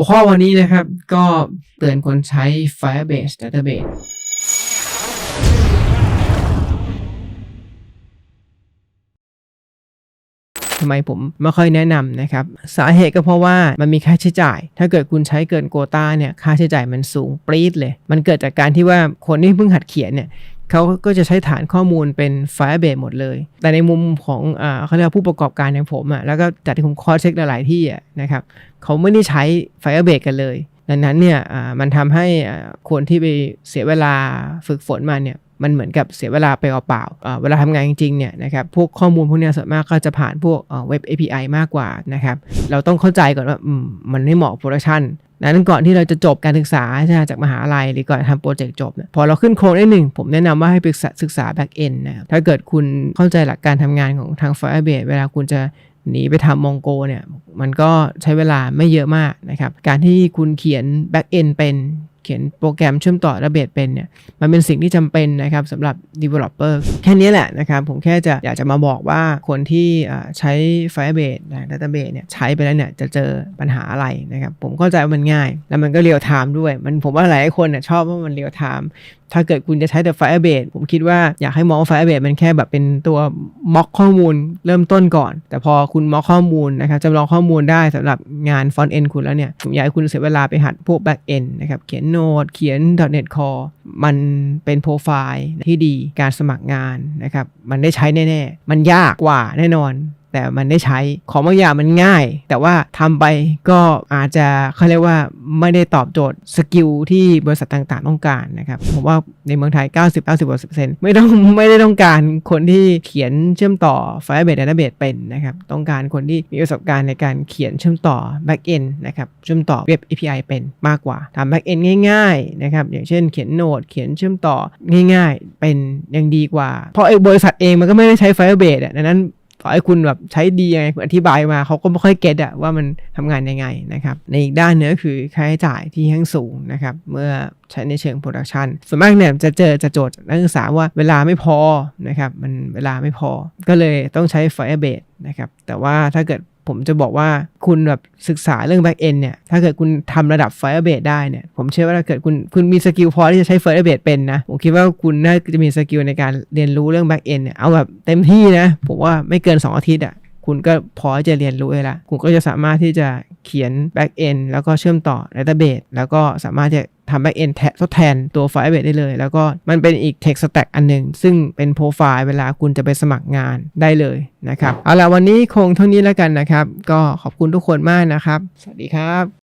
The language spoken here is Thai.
หัวข้อวันนี้นะครับ ก็เตือนคนใช้ Firebase Database ทำไมผมไม่ค่อยแนะนำนะครับ สาเหตุก็เพราะว่ามันมีค่าใช้จ่าย ถ้าเกิดคุณใช้เกินโกตาเนี่ยค่าใช้จ่ายมันสูงปรี๊ดเลย มันเกิดจากการที่ว่าคนที่เพิ่งหัดเขียนเนี่ย เขาก็จะใช้ฐานข้อมูลเป็น Firebase หมดเลย แต่ในมุมของอ่าเขาเรียกว่าผู้ประกอบการอย่างผมอะ่ะ แล้วก็จากที่ผมคอเช็คหลาย ๆ ที่อะนะครับเขาไม่ได้ใช้ Firebase กันเลย ดังนั้นเนี่ยมันทำให้คนที่ไปเสียเวลาฝึกฝนมาเนี่ย มันเหมือนกับเสียเวลาไปเปล่าๆเวลาทำงานจริงๆเนี่ยนะครับพวกข้อมูลพวกนี้ส่วนมากก็จะผ่านพวกเว็บ API มากกว่านะครับเราต้องเข้าใจก่อนว่าอืมมันไม่เหมาะโปรดักชันนั้นก่อนที่เราจะจบการศึกษาใช่ไหมจากมหาลัยหรือก่อนทำโปรเจกต์จบเนี่ยพอเราขึ้นโครงได้หนึ่ง ผมแนะนำว่าให้ไปศึกษาศึกษา back end นะถ้าเกิดคุณเข้าใจหลักการทำงานของทาง Firebase เวลาคุณจะหนีไปทำมองโกเนี่ยมันก็ใช้เวลาไม่เยอะมากนะครับ การที่คุณเขียน back end เป็น ขียนโปรแกรมเชื่อมต่อระเบียดเป็นเนี่ยมันเป็นสิ่งที่จำเป็นนะครับสำหรับ developer แค่นี้แหละนะครับ ผมแค่จะอยากจะมาบอกว่าคนที่ใช้ Firebase นะ Database เนี่ยใช้ไปแล้วเนี่ยจะเจอปัญหาอะไรนะครับ ผมเข้าใจว่ามันง่าย แล้วมันก็เรียลไทม์ด้วย มันผมว่าหลายคนเนี่ยชอบว่ามันเรียลไทม์ถ้าเกิดคุณจะใช้แต่ Firebase ผมคิดว่าอยากให้มองว่า Firebase มันแค่แบบเป็นตัวม็อกข้อมูลเริ่มต้นก่อน แต่พอคุณม็อกข้อมูลนะครับจำลองข้อมูลได้สำหรับงาน front end คุณแล้วเนี่ยผมอยากให้คุณเสียเวลาไปหัดพวก back end นะครับเขียนโนตเขียน .NET Core มันเป็นโปรไฟล์ที่ดีการสมัครงานนะครับ มันได้ใช้แน่ ๆ มันยากกว่าแน่นอน แต่มันได้ใช้ของบางอย่างมันง่าย แต่ว่าทำไปก็อาจจะเขาเรียกว่าไม่ได้ตอบโจทย์สกิลที่บริษัทต่างๆต้องการนะครับผมว่าในเมืองไทย 90-90%ไม่ต้องไม่ได้ต้องการคนที่เขียนเชื่อมต่อ Firebase Database เป็นนะครับต้องการคนที่มีประสบการณ์ในการเขียนเชื่อมต่อ Backend นะครับเชื่อมต่อเว็บ API เป็นมากกว่าทำ Backend ง่ายๆนะครับอย่างเช่นเขียนโน้ตเขียนเชื่อมต่อง่าย ๆ เป็นยังดีกว่า เพราะไอ้บริษัทเองมันก็ไม่ได้ใช้ Firebase อะดังนั้น ต่อให้คุณแบบใช้ดียังไงคุณอธิบายมาเขาก็ไม่ค่อยเก็ตอะว่ามันทำงานยังไงนะครับ ในอีกด้านเนื้ก็คือค่าใช้จ่ายที่ทั้งสูงนะครับ เมื่อใช้ในเชิงโปรดักชันส่วนมากเนี่ยจะเจอจะโจทย์นักศึกษาว่าเวลาไม่พอนะครับ มันเวลาไม่พอ ก็เลยต้องใช้ Firebase นะครับ แต่ว่าถ้าเกิด ผมจะบอกว่าคุณแบบศึกษาเรื่อง back end เนี่ย ถ้าเกิดคุณทำระดับ Firebase ได้เนี่ย ผมเชื่อว่าถ้าเกิดคุณคุณมีสกิลพอที่จะใช้ Firebase เป็นนะ ผมคิดว่าคุณน่าจะมีสกิลในการเรียนรู้เรื่อง back end เนี่ย เอาแบบเต็มที่นะ ผมว่าไม่เกิน 2 อาทิตย์อะ คุณก็พอจะเรียนรู้ได้ละคุณก็จะสามารถที่จะ เขียน back end แล้วก็เชื่อมต่อ database แล้วก็สามารถจะทำ back end แททดแทนตัว Firebase ได้เลย แล้วก็มันเป็นอีก tech stack อันหนึ่ง ซึ่งเป็นโปรไฟล์เวลาคุณจะไปสมัครงานได้เลยนะครับ เอาละวันนี้คงเท่านี้แล้วกันนะครับ ก็ขอบคุณทุกคนมากนะครับ สวัสดีครับ